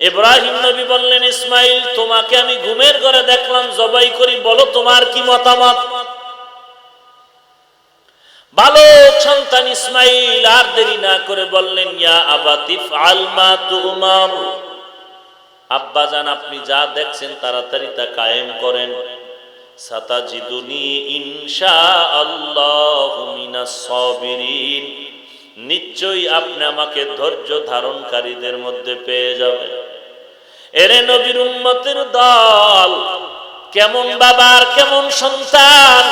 ইব্রাহিম নবী বললেন, ইসমাইল, তোমাকে আমি ঘুমের ঘরে দেখলাম। জবাই করি, বলো তোমার কি মতামত? বালক সন্তান ইসমাইল আর দেরি না করে বললেন, ইয়া আবাতিফ আলমা তুমার। আব্বা জান আপনি যা দেখছেন তাড়াতাড়ি তা কায়েম করেন। সাতাজিদুনি ইনশা আল্লাহ নিশ্চয়ই আপনি আমাকে ধৈর্য ধারণকারীদের মধ্যে পেয়ে যাবে এরে নবীর উম্মতের দল, কেমন বাবার, কেমন সন্তান?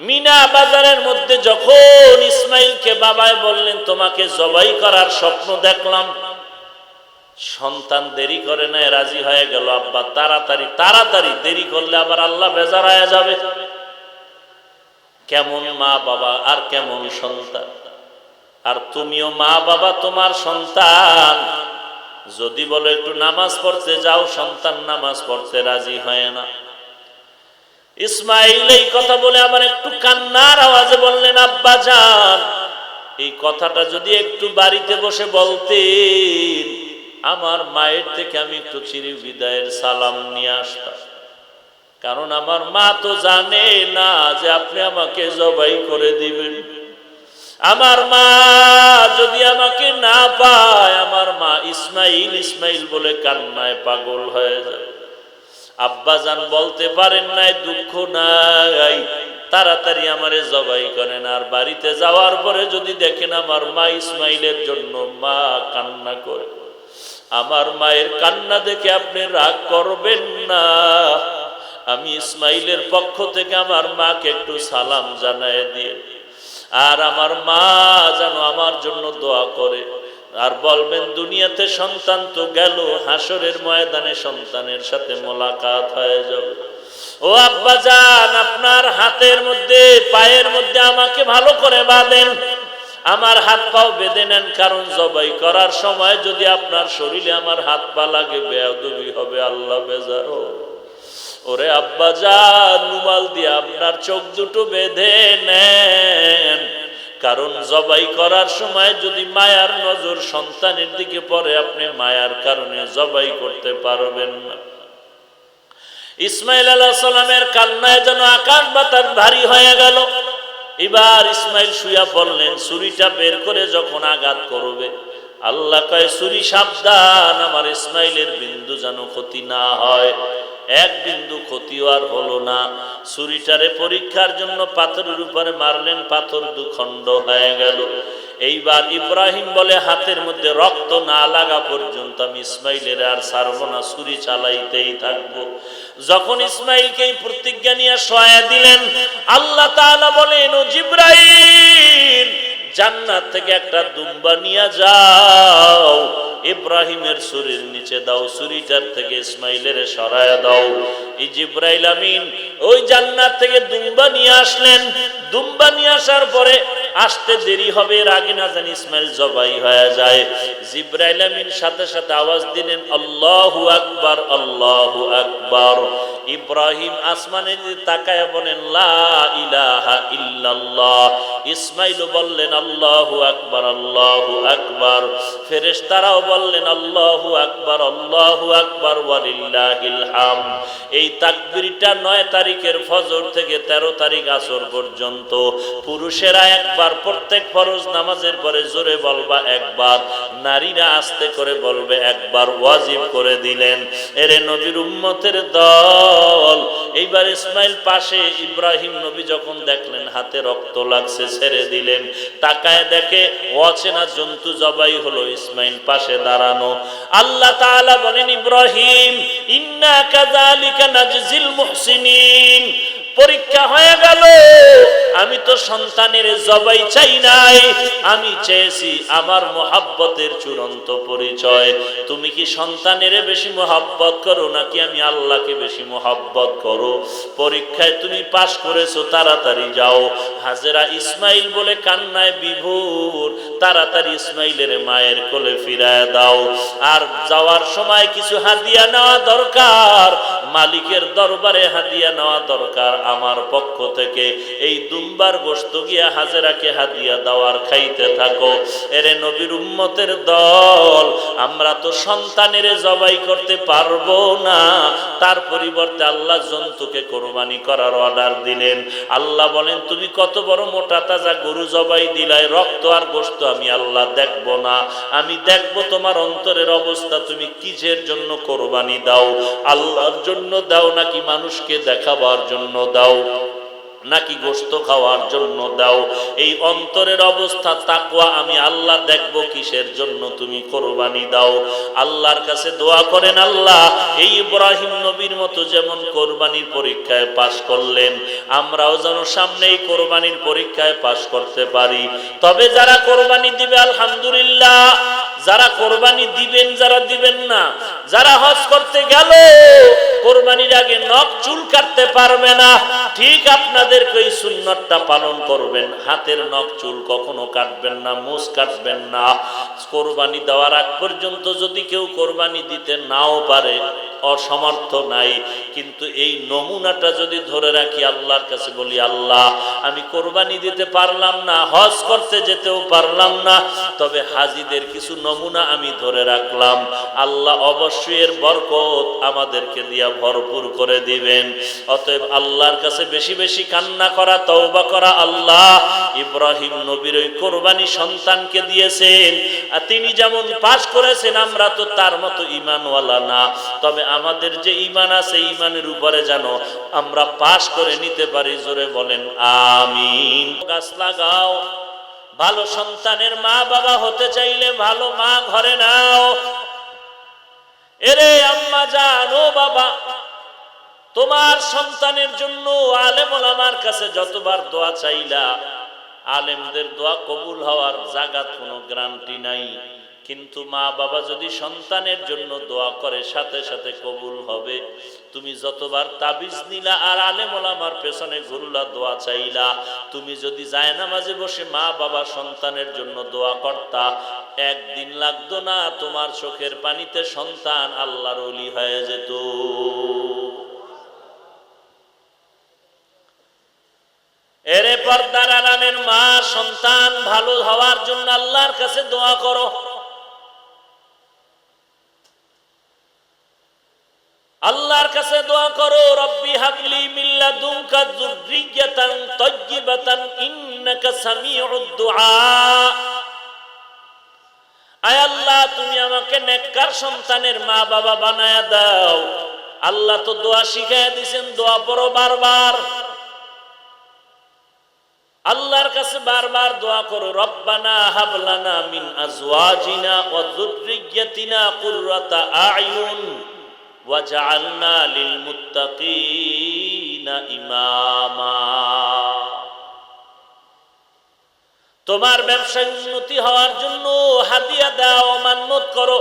মিনা বাজারের মধ্যে যখন ইসমাইলকে বাবায় বললেন, তোমাকে জবাই করার স্বপ্ন দেখলাম। সন্তান দেরি করে নাই রাজি হয়ে গেল। আব্বা, তাড়াতাড়ি তাড়াতাড়ি, দেরি করলে আবার আল্লাহ বেজারায়া যাবে। কেমন মা বাবা আর কেমন সন্তান। আর তুমিও মা বাবা তোমার সন্তান। যদি বলো একটু নামাজ পড়তে যাও, সন্তান নামাজ পড়তে রাজি হয় না। ইসমাইল এই কথা বলে আমার একটু কান্নার আওয়াজে বললেন, আব্বা যান, এই কথাটা যদি একটু বাড়িতে বসে বলতেন, আমার মায়ের থেকে আমি একটু চিরি বিদায়ের সালাম নিয়ে আসতাম। কারণ আমার মা তো জানে না যে আপনি আমাকে জবাই করে দিবেন। আমার মা যদি আমাকে না পায়, আমার মা ইসমাইল ইসমাইল বলে কান্নায় পাগল হয়ে যায়। আব্বাজান বলতে পারেন নাই, দুঃখ নাই, তাড়াতাড়ি আমারে জবাই করেন। আর বাড়িতে যাওয়ার পরে যদি দেখেন আমার মা ইসমাইলের জন্য মা কান্না করে। আমার মায়ের কান্না দেখে আপনি রাগ করবেন না। আমি ইসমাইলের পক্ষ থেকে আমার মাকে একটু সালাম জানায় দিয়ে আর আমার মা যেন আমার জন্য দোয়া করে। আর বলবেন, দুনিয়াতে সন্তান তো গেল হাসরের ময়দানে সন্তানের সাথে মোলাকাত হয়ে যাবে। ও আব্বা যান আপনার হাতের মধ্যে, পায়ের মধ্যে আমাকে ভালো করে বাঁধেন। আমার হাত পাও বেঁধে নেন, কারণ জবাই করার সময় যদি আপনার শরীরে আমার হাত পা লাগে, বেয়াদবি হবে, আল্লাহ বেজারো। ওরে আব্বা যান রুমাল দিয়ে আপনার চোখ দুটো বেঁধে নেন। কারণ জবাই করার সময় যদি মায়ার নজর সন্তানের দিকে পড়ে, আপনি মায়ার কারণে জবাই করতে পারবেন না। ইসমাইল আলাহ সালামের কান্নায় যেন আকাশ বাতাস ভারী হয়ে গেল। এবার ইসমাইল শুয়া বললেন ছুরিটা বের করে যখন আঘাত করবে। আল্লাহ কয়, ছুরি সাবধান, আমার ইসমাইলের বিন্দু যেন ক্ষতি না হয়। এক বিন্দু ক্ষতিও আর হলো না। ছুরিটারে পরীক্ষার জন্য পাথরের উপরে মারলেন, পাথর দুখণ্ড হয়ে গেল। এইবার ইব্রাহিম বলে, হাতের মধ্যে রক্ত না লাগা পর্যন্ত আমি ইসমাইলের আর ছাড়বো না, ছুরি চালাইতেই থাকব। যখন ইসমাইলকে এই প্রতিজ্ঞা নিয়ে সহায় দিলেন, আল্লাহ তাআলা বলেন, ও জিব্রাইল, জান্নাত থেকে একটা দুম্বা নিয়ে যাও। ইব্রাহিমের সুরির নিচে দাও, সুরিটার থেকে ইসমাইলের সরায় দাও। এই জিব্রাইল আমিন ওই জান্নাত থেকে দুম্বা নিয়ে আসলেন। দুম্বা নিয়ে আসার পরে আসতে দেরি হবে এর আগে না জানি ইসমাইল জবাই হয়ে যায়। জিব্রাইল আমিন সাথে সাথে আওয়াজ দিলেন, আল্লাহু আকবার আল্লাহু আকবার। ইব্রাহিম আসমানে তাকায় বলেন, লা ইলাহা ইল্লাল্লাহ। ইসমাইল বললেন, আল্লাহু আকবার আল্লাহু আকবার। ফেরেশতারাও বললেন, আল্লাহু আকবার আল্লাহু আকবার, ওয়ালিল্লাহিল হাম। এই তাকবীরটা নয় তারিখের ফজর থেকে ১৩ তারিখ আসর পর্যন্ত। পুরুষেরা একবার প্রত্যেক ফরজ নামাজের পরে জোরে বলবা একবার। নারীরা আস্তে করে বলবে একবার ওয়াজিব করে দিলেন। এরে নবীর উম্মতের দল। এইবার ইসমাইল পাশে ইব্রাহিম নবী যখন দেখলেন হাতে রক্ত লাগছে, ছেড়ে দিলেন। তাকায় দেখে অচেনা জন্তু জবাই হলো ইসমাইল পাশে দাঁড়ানো। আল্লাহ তাআলা বলেন, ইব্রাহিম ইন্না কাযালিকা নাজজিল মুহসিনিন। পরীক্ষা হয়ে গেল। আমি তো সন্তানের জবাই চাই নাই। আমি চেয়েছি আমার মোহাব্বতের চূড়ান্ত পরিচয়। তুমি কি সন্তানের বেশি মোহাব্বত করো, নাকি আমি আল্লাহকে বেশি মোহাব্বত করো? পরীক্ষায় তুমি পাশ করেছ, তাড়াতাড়ি যাও। হাজেরা ইসমাইল বলে কান্নায় বিভোর। তাড়াতাড়ি ইসমাইলের মায়ের কোলে ফিরায় দাও। আর যাওয়ার সময় কিছু হাদিয়া নেওয়া দরকার। মালিকের দরবারে হাদিয়া নেওয়া দরকার। আমার পক্ষ থেকে এই দুম্বার গোস্ত গিয়া হাজেরাকে হাদিয়া দেওয়ার খাইতে থাকো। এরে নবীর উম্মতের দল, আমরা তো সন্তানের জবাই করতে পারব না। তার পরিবর্তে আল্লাহ জন্তুকে কোরবানি করার অর্ডার দিলেন। আল্লাহ বলেন, তুমি কত বড় মোটা তাজা গরু জবাই দিলাই, রক্ত আর গোস্ত আমি আল্লাহ দেখব না। আমি দেখব তোমার অন্তরের অবস্থা, তুমি কিসের জন্য কোরবানি দাও? আল্লাহর জন্য দাও নাকি মানুষকে দেখাবার জন্য দাও, নাকি গোস্ত খাওয়ার জন্য দাও। এই অন্তরের অবস্থা, তাকওয়া আমি আল্লাহ দেখব কিসের জন্য তুমি কোরবানি দাও। আল্লাহর কাছে দোয়া করেন আল্লাহ, এই ইব্রাহিম নবীর মতো যেমন কোরবানির পরীক্ষায় পাশ করলেন, আমরাও যেন সামনে এই কোরবানির পরীক্ষায় পাশ করতে পারি। তবে যারা কোরবানি দিবে, আলহামদুলিল্লাহ যারা কোরবানি দিবেন, যারা দিবেন না, যারা হজ করতে গেল, কোরবানির আগে নখ চুল কাটতে পারবে না। ঠিক আপনাদেরকে এই সুন্নতটা পালন করবেন। হাতের নখ চুল কখনো কাটবেন না মুস কাটবেন না। কোরবানি দেওয়ার আগ পর্যন্ত যদি কেউ কোরবানি দিতে নাও পারে, অসমর্থ নাই। কিন্তু এই নমুনাটা যদি ধরে রাখি আল্লাহর কাছে বলি, আল্লাহ, আমি কোরবানি দিতে পারলাম না, হজ করতে যেতেও পারলাম না, তবে হাজিদের কিছু নমুনা আমি ধরে রাখলাম। আল্লাহ অবশ্যই এর বরকত আমাদেরকে দিয়া ভরপুর করে দিবেন। অতএব আল্লাহর কাছে বেশি বেশি কান্না করা, তওবা করা, আল্লাহ ইব্রাহিম নবীর ওই কোরবানি সন্তানকে দিয়েছেন। আর তিনি যেমন পাশ করেছেন, আমরা তো তার মতো ইমানওয়ালা না। তবে আমাদের যে ইমান আছে ইমানের উপরে যেন আমরা পাশ করে নিতে পারি, জোরে বলেন, আমিন। গাছ লাগাও, ভালো সন্তানের মা বাবা হতে চাইলে ভালো মা ঘরে নাও। এরে আম্মা জানো বাবা, তোমার সন্তানের জন্য আলেম আমার কাছে যতবার দোয়া চাইলা, আলেমদের দোয়া কবুল হওয়ার জাগাত কোনো গ্যারান্টি নাই। কিন্তু মা বাবা যদি সন্তানের জন্য দোয়া করে, সাথে সাথে কবুল হবে। তুমি যতবার তাবিজ নিলা আর আলেম আমার পেছনে ঘুরলা, দোয়া চাইলা। তুমি যদি মাঝে বসে মা বাবা সন্তানের জন্য দোয়া করতা, একদিন লাগতো না তোমার চোখের পানিতে সন্তান আল্লাহর অলি হয়ে যেত। এরে পর্দার আরামের মা, সন্তান ভালো হওয়ার জন্য আল্লাহর কাছে দোয়া করো। আল্লাহর কাছে দোয়া করো, রব্বি হাবলি মিল্লা দুমকা যুররিয়াতান তাইয়্যিবাতান ইন্নাকা সামিউদ দুআ। আয় আল্লাহ, তুমি আমাকে নেককার সন্তানের মা বাবা বানায়া দাও। আল্লাহ তো দোয়া শিখাইয়া দিয়েছেন দোয়া পড়ো বারবার। আল্লাহর কাছে বারবার দোয়া করো, রব্বানা হাবলানা মিন আজওয়াজিনা ওয়া যুররিয়াতিনা কুররাতা আয়ুন। তোমার ব্যবসায় উন্নতি হওয়ার জন্য হাদিয়া দাও মান্যত করো।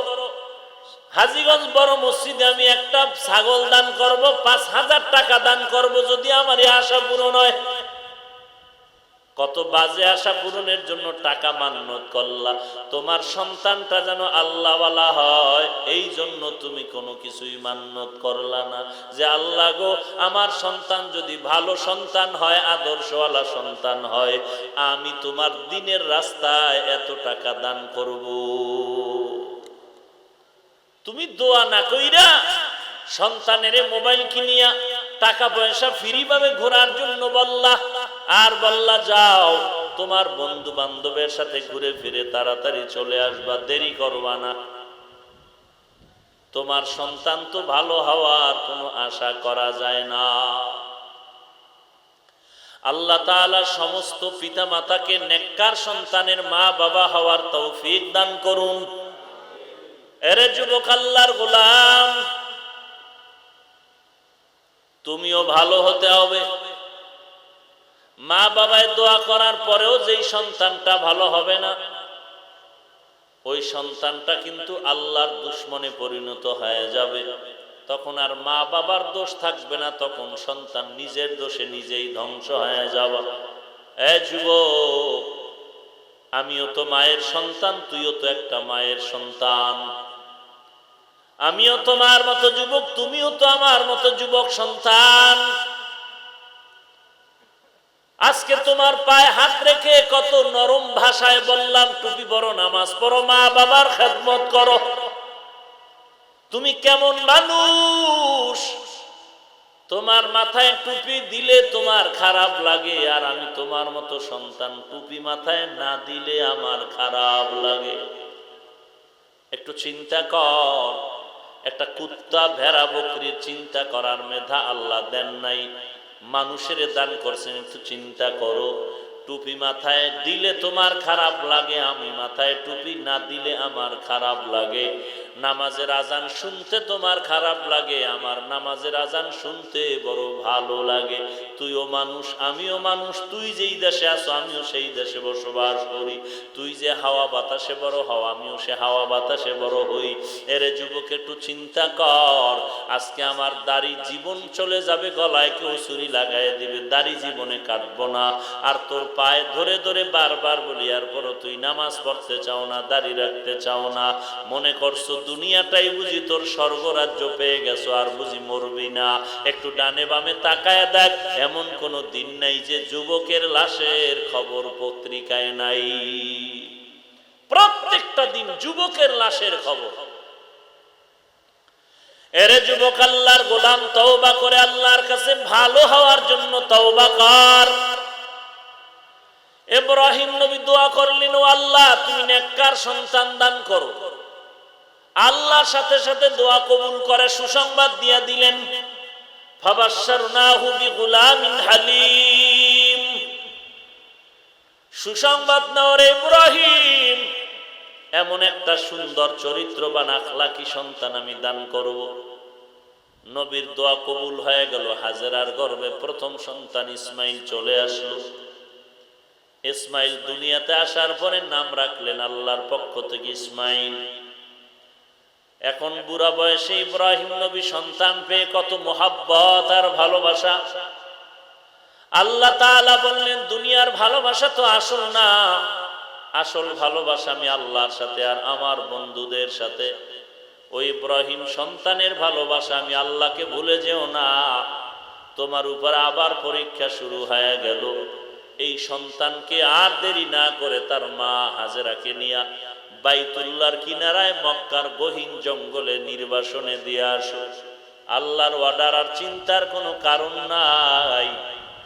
হাজিগঞ্জ বড় মসজিদে আমি একটা ছাগল দান করব, পাঁচ হাজার টাকা দান করব, যদি আমার এই আশা পূরণ হয়। কত বাজে আশা পূরণের জন্য টাকা মান্যত করলা। তোমার সন্তানটা যেন আল্লাহওয়ালা হয়, এই জন্য তুমি কোনো কিছুই মান্যত করলা না। যে আল্লাহ গো, আমার সন্তান যদি ভালো সন্তান হয়, আদর্শওয়ালা সন্তান হয়, আমি তোমার দিনের রাস্তায় এত টাকা দান করব। তুমি দোয়া না কইরা সন্তানের মোবাইল কিনিয়া টাকা পয়সা ফ্রি ভাবে ঘোরার জন্য বললা আর বললা, যাও। তোমার বন্ধু বান্ধবের সাথে ঘুরে ফিরে তাড়াতাড়ি চলে আসবা, দেরি করবা না। তোমার সন্তান তো ভালো হওয়ার কোনো আশা করা যায় না। আল্লাহ তাআলা সমস্ত পিতা মাতাকে নেককার সন্তানের মা বাবা হওয়ার তৌফিক দান করুন। এরে যুবক আল্লাহর গোলাম, তুমিও ভালো হতে হবে। মা বাবায় দোয়া করার পরেও যেই সন্তানটা ভালো হবে না, ওই সন্তানটা কিন্তু আল্লাহর দুশ্মনে পরিণত হয়ে যাবে। তখন আর মা বাবার দোষ থাকবে না, তখন সন্তান নিজের দোষে নিজেই ধ্বংস হয়ে যাবে। এ যুব আমিও তো মায়ের সন্তান, তুইও তো একটা মায়ের সন্তান। আমিও তোমার মতো যুবক, তুমিও তো আমার মতো যুবক সন্তান। আজকে তোমার পায়ে হাত রেখে কত নরম ভাষায় বললাম, টুপি পরো, নামাজ পড়ো, মা বাবার খেদমত করো। তুমি কেমন মানুষ? তোমার মাথায় টুপি দিলে তোমার খারাপ লাগে, আর আমি তোমার মতো সন্তান, টুপি মাথায় না দিলে আমার খারাপ লাগে। একটু চিন্তা কর, একটা কুত্তা ভেড়া বকরির চিন্তা করার মেধা আল্লাহ দেন নাই। মানুষের দান করছেন একটু চিন্তা করো। টুপি মাথায় দিলে তোমার খারাপ লাগে, আমি মাথায় টুপি না দিলে আমার খারাপ লাগে। নামাজের আজান শুনতে তোমার খারাপ লাগে, আমার নামাজের আজান শুনতে বড় ভালো লাগে। তুইও মানুষ, আমিও মানুষ, তুই যেই দেশে আছো, আমিও সেই দেশে বসবাস করি। তুই যে হাওয়া বাতাসে বড় হও, আমিও সে হাওয়া বাতাসে বড় হই। এরে যুবক, একটু চিন্তা কর, আজকে আমার দাড়ি জীবন চলে যাবে, গলায় কেউ ছুরি লাগাই দিবে, দাড়ি জীবনে কাটবো না। আর তোর পায়ে ধরে ধরে বারবার বলি, আর পরও তুই নামাজ পড়তে চাও না, দাড়ি রাখতে চাও না, মনে করছ দুনিয়াটাই বুঝি তোর স্বর্গরাজ্য পেয়ে গেছো, আর বুঝি মরবি না? একটু ডানে বামে তাকায় দেখ, এমন কোনো দিন নাই যে যুবকের লাশের খবর পত্রিকায় নাই। প্রত্যেকটা দিন যুবকের লাশের খবর। এরে যুবক আল্লাহর গোলাম, তওবা করে আল্লাহর কাছে ভালো হওয়ার জন্য তওবা কর। ইব্রাহিম নবী দোয়া করলেন, ও আল্লাহ, তুমি নেককার সন্তান দান করো। আল্লাহর সাথে সাথে দোয়া কবুল করে সুসংবাদ দিয়া দিলেন হালিম। সুসংবাদ নেওয়ার ইব্রাহিম, এমন একটা সুন্দর চরিত্র চরিত্রবান, আখলাকি সন্তান আমি দান করব। নবীর দোয়া কবুল হয়ে গেল, হাজেরার গর্বে প্রথম সন্তান ইসমাইল চলে আসলো। ইসমাইল দুনিয়াতে আসার পরে নাম রাখলেন আল্লাহর পক্ষ থেকে ইসমাইল। এখন বুড়া বয়সে ইব্রাহিম নবী সন্তান পেয়ে কত মোহাব্বত আর ভালোবাসা। আল্লাহ বললেন, দুনিয়ার ভালোবাসা তো আসল না। আসল ভালোবাসা আমি আল্লাহর সাথে আর আমার বন্ধুদের সাথে। ওই ইব্রাহিম সন্তানের ভালোবাসা আমি আল্লাহকে ভুলে যেও না। তোমার উপর আবার পরীক্ষা শুরু হয়ে গেল। এই সন্তানকে আর দেরি না করে তার মা হাজেরাকে নিয়া বাইতুল্লাহর কিনারায় মক্কার গহীন জঙ্গলে নির্বাসনে দিয়ে আসো। আল্লাহর অর্ডার আর চিন্তার কোনো কারণ নাই।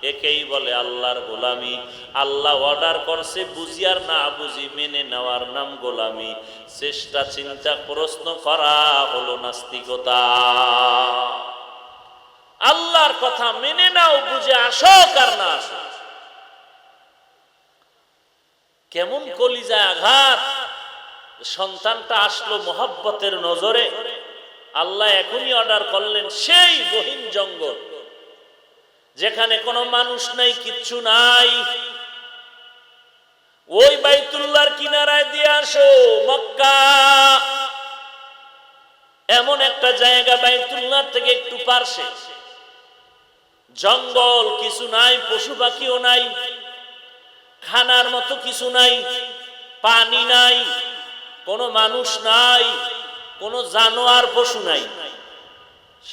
একেই বলে আল্লাহর গোলামি। আল্লাহ অর্ডার করছে বুঝি আর না বুঝি, মেনে নেওয়ার নাম গোলামি। চেষ্টা, চিন্তা, প্রশ্ন করা হলো নাস্তিকতা। আল্লাহর কথা মেনে নাও, বুঝে আসো কার না আসো। কেমন কলিজায় আঘাত? সন্তানটা আসলো মোহাব্বতের নজরে। আল্লাহ এখনই অর্ডার করলেন, সেই গহীন জঙ্গল, যেখানে কোনো মানুষ নাই, কিচ্ছু নাই। ওই বাইতুল্লার কিনারায় দিয়ে আসো, মক্কা। এমন একটা জায়গা বাইতুল্লাহ থেকে একটু পার্শ্বে জঙ্গল, কিছু নাই, পশু পাখিও নাই। খানার মতো কিছু নাই, পানি নাই, কোনো মানুষ নাই, কোনো জানোয়ার পশু নাই।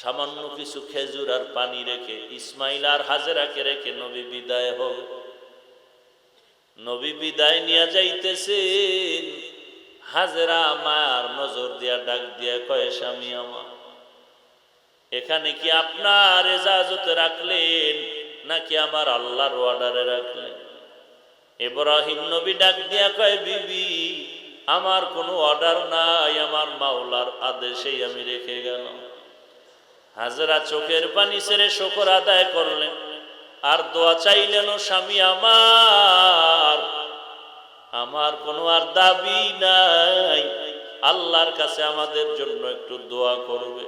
সামান্য কিছু খেজুর আর পানি রেখে, ইসমাইল আর হাজেরাকে রেখে নবী বিদায় হবে নবী বিদায় নিয়ে যাইতেছেন। হাজেরা আমার নজর দিয়া, ডাক দিয়া কয়ে, স্বামী আমার, এখানে কি আপনার এজাজতে রাখলেন, নাকি আমার আল্লাহর অর্ডারে রাখলেন? ইব্রাহিম নবী ডাক দিয়া কয়, বিবি, আমার কোনো অর্ডার নাই, আমার মাওলার আদেশেই আমি রেখে গেলাম। হাজরা চোখের পানি ছেড়ে শকর আদায় করলেন। আর দোয়া চাইলেন স্বামী আমার আমার কোনো আর দাবি নাই, আল্লাহর কাছে আমাদের জন্য একটু দোয়া করবে।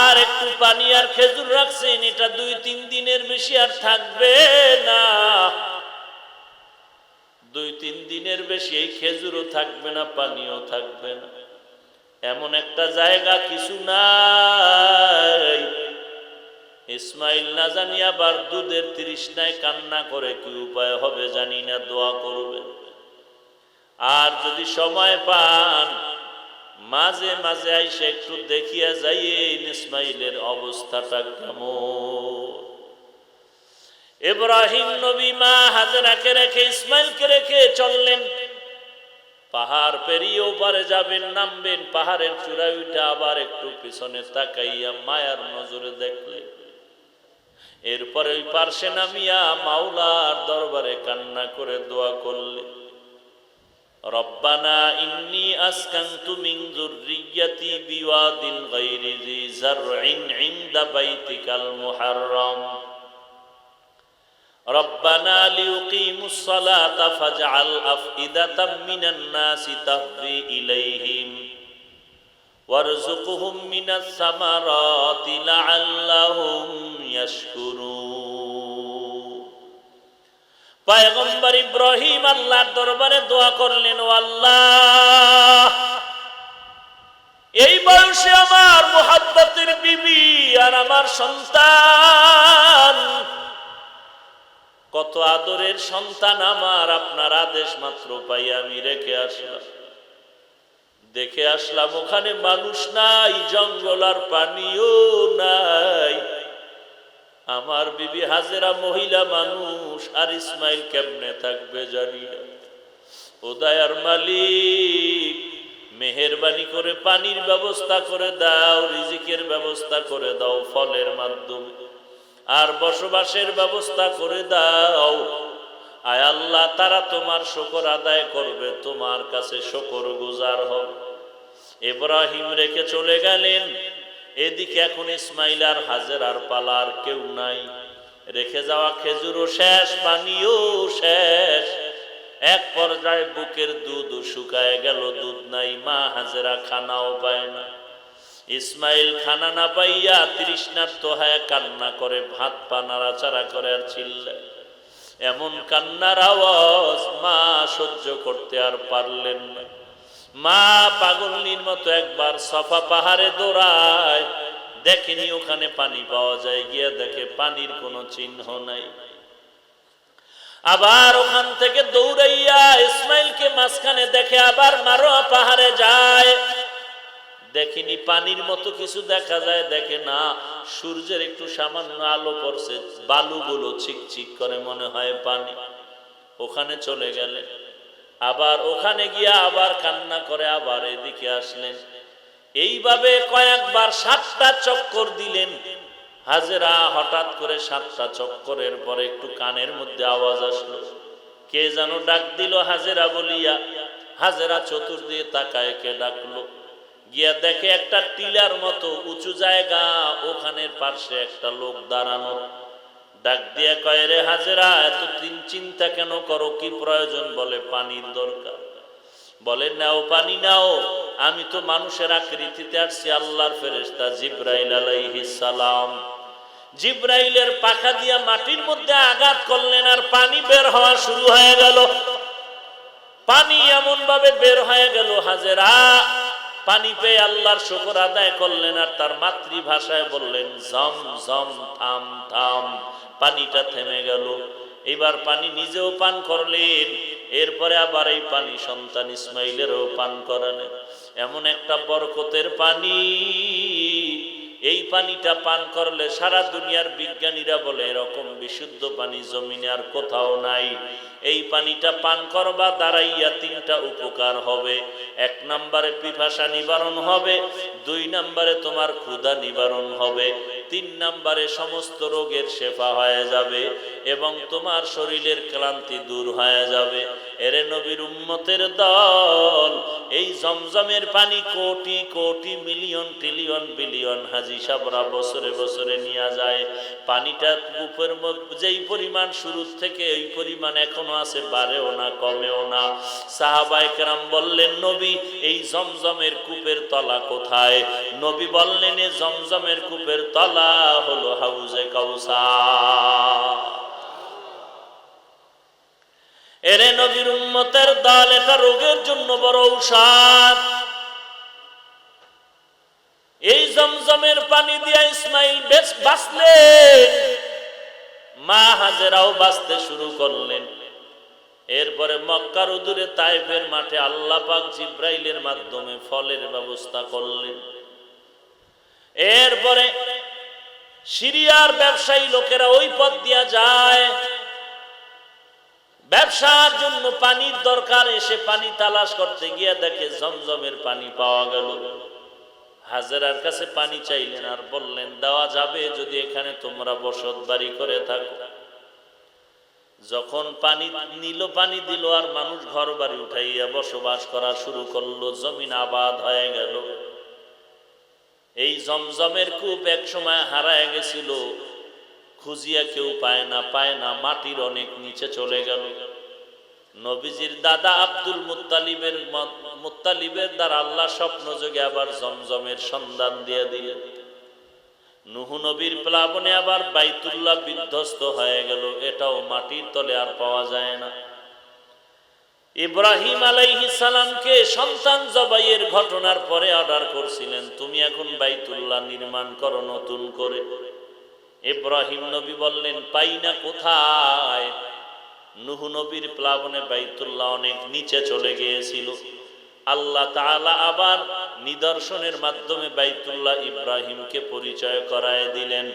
আর একটু পানি আর খেজুর রাখছেন, এটা দুই তিন দিনের বেশি আর থাকবে না। দুই, তিন দিনের বেশি এই খেজুরও থাকবে না, পানিও থাকবে না। এমন একটা জায়গা কিছু নাই। ইসমাইল না জানি আবার দুধের তৃষ্ণায় কান্না করে কি উপায় হবে জানি না, দোয়া করবে। আর যদি সময় পান, মাঝে মাঝে আইসে একটু দেখিয়া যাইয়ে ইসমাইলের অবস্থাটা কেমন। ইব্রাহিম নবী মা হাজরাকে রেখে, ইসমাইলকে রেখে চললেন। পাহাড় পেরিয়ে ওপারে যাবেন, নামবেন, পাহাড়ের চূড়ায় উঠে আবার একটু পিছনে তাকাইয়া মায়ার নজরে দেখলেন। এরপরে ওই পার্শ্বে নামিয়া মাওলার দরবারে কান্না করে দোয়া করলে রব্বানা ইন্নি আসকানতু মিন যুররিয়াতি বিওয়াদিন গায়রি জি জারইন ইনদা বাইতিকাল মুহাররম। ربنا ليقيموا الصلاة فاجعل أفئدة من الناس تهوي إليهم وارزقهم من الثمرات لعلهم يشكرون পয়গম্বর ইব্রাহিম আল্লাহর দরবারে দোয়া করলেন ও আল্লাহ এই বয়সে আমার মোহাব্বতের বিবি আর আমার সন্তান কত আদরের সন্তান আমার, আপনার আদেশ মাত্র পাই আমি রেখে আসলাম। দেখে আসলাম ওখানে মানুষ নাই, জঙ্গল আর পানিও নাই। আমার বিবি হাজেরা মহিলা মানুষ, আর ইসমাইল কেমনে থাকবে জানি না। ও মালিক, মেহেরবানি করে পানির ব্যবস্থা করে দাও, রিজিকের ব্যবস্থা করে দাও, ফলের মাধ্যমে। আর বসবাসের ব্যবস্থা করে দাও। আয় আল্লাহ, তারা তোমার শকর আদায় করবে, তোমার কাছে শকর গুজার হবে ইব্রাহিম রেখে চলে গেলেন। এদিকে এখন ইসমাইল আর হাজের আর পালার কেউ নাই। রেখে যাওয়া খেজুরও শেষ, পানিও শেষ। এক পর্যায়ে বুকের দুধ শুকায় গেল, দুধ নাই, মা হাজেরা খানাও পায় না। ইসমাইল খানা না পাইয়া তৃষ্ণার্ত হয়ে কান্না করে, ভাত পা নাড়াচাড়া করে আর চিল্লায় এমন কান্নার আওয়াজ মা সহ্য করতে আর পারলেন না। মা পাগলনির মতো একবার সফা পাহাড়ে দৌড়ায়, দেখেনি ওখানে পানি পাওয়া যায়, গিয়ে দেখে পানির কোনো চিহ্ন নাই। আবার ওখান থেকে দৌড়াইয়া ইসমাইলকে মাঝখানে দেখে আবার মারো পাহাড়ে যায়। দেখিনি, পানির মতো কিছু দেখা যায়, দেখে না। সূর্যের একটু সামান্য আলো পড়ছে, বালুগুলো চিকচিক করে মনে হয় পানি। ওখানে চলে গেলেন আবার ওখানে গিয়া আবার কান্না করে, আবার এদিকে আসলেন। এইভাবে কয়েকবার সাতটা চক্কর দিলেন। হাজেরা হঠাৎ করে সাতটা চক্করের পরে একটু কানের মধ্যে আওয়াজ আসলো। কে যেন ডাক দিল হাজেরা বলিয়া। হাজেরা চতুর্দিকে তাকায়, কে ডাকলো? গিয়া দেখে একটা টিলার মতো উঁচু জায়গা, ওখানের পাশে একটা লোক দাঁড়ানো। ডাক দিয়া কয়, রে হাজেরা, এত চিন্তা কেন করো? কি প্রয়োজন? বলে, পানির দরকার। বলে, নাও পানি, নাও। আমি তো মানুষের আকৃতিতে আসছি, আল্লাহর ফেরেশতা জিব্রাইল সালাম। জিব্রাইলের পাখা দিয়া মাটির মধ্যে আঘাত করলেন আর পানি বের হওয়া শুরু হয়ে গেল। পানি এমন ভাবে বের হয়ে গেল, হাজেরা পানি পেয়ে আল্লাহর শুকর আদায় করলেন আর তার মাতৃভাষায় বললেন, জম জম, থাম থাম। পানিটা থেমে গেল। এবার পানি নিজেও পান করলেন, এরপরে আবার এই পানি সন্তান ইসমাইলেরও পান করালেন। এমন একটা বরকতের পানি। এই পানিটা পান করলে সারা দুনিয়ার বিজ্ঞানীরা বলে, এরকম বিশুদ্ধ পানি জমিনে আর কোথাও নাই। এই পানিটা পান করবা, দাঁড়াইয়া তিনটা উপকার হবে। এক নম্বরে পিপাসা নিবারণ হবে, দুই নম্বরে তোমার ক্ষুধা নিবারণ হবে। তিন নম্বরে সমস্ত রোগের শেফা হয়ে যাবে এবং তোমার শরীরের ক্লান্তি দূর হয়ে যাবে। এরে নবীর উম্মতের দল, এই জমজমের পানি কোটি কোটি মিলিয়ন ট্রিলিয়ন বিলিয়ন হাজি সাবরা বছরে বছরে নিয়ে যায়। পানিটা কূপের যেই পরিমাণ শুরুর থেকে এই পরিমাণ এখনও আছে, বাড়েও না, কমেও না। সাহাবাই কেরাম বললেন, নবী, এই জমজমের কূপের তলা কোথায়? নবী বললেন, এ জমজমের কূপের তলা হলো হাউজে কাউসা এরে নবীর উম্মতের দল এটা রোগের জন্য বড় ঔষধ। এই জমজমের পানি দিয়া ইসমাইল বেশ বাঁচলেন। মা হাজেরাও বাঁচতে শুরু করলেন। এরপরে মক্কার উদূরে তাইফের মাঠে আল্লাহ পাক জিব্রাইলের মাধ্যমে ফলের ব্যবস্থা করলেন। এরপরে সিরিয়ার ব্যবসায়ী লোকেরা ওই পথ দিয়া যায়। ব্যবসার জন্য পানির দরকার, এসে পানি তালাশ করতে গিয়া দেখে জমজমের পানি পাওয়া গেল। হাজারার কাছে পানি চাইলেন, আর বললেন, দেওয়া যাবে যদি এখানে তোমরা বসত বাড়ি করে থাকো। যখন পানি নিল, পানি দিল, আর মানুষ ঘর বাড়ি উঠাইয়া বসবাস করা শুরু করল, জমিন আবাদ হয়ে গেল। এই জমজমের কূপ এক সময় হারায় গেছিল। খুঁজিয়া কেউ পায় না পায় না, মাটির অনেক নিচে চলে গেল। নবীজির দাদা আব্দুল মুত্তালিবের ম- মুত্তালিবের দ্বারা আল্লাহ স্বপ্ন যোগে আবার জমজমের সন্ধান দিয়ে দিলেন। নুহু নবীর প্লাবনে আবার বাইতুল্লাহ বিধ্বস্ত হয়ে গেল, এটাও মাটির তলে আর পাওয়া যায় না। ইব্রাহিম আলাইহিস সালামকে সন্তান জবাইয়ের ঘটনার পরে অর্ডার করছিলেন, তুমি এখন বাইতুল্লাহ নির্মাণ করো নতুন করে। ইব্রাহিম নবী বললেন, পাই না কোথায়? নুহু নবীর প্লাবনে বাইতুল্লাহ অনেক নিচে চলে গিয়েছিল। আল্লাহ তাআলা আবার নিদর্শনের মাধ্যমে বাইতুল্লাহ ইব্রাহিমকে পরিচয় করায় দিলেন।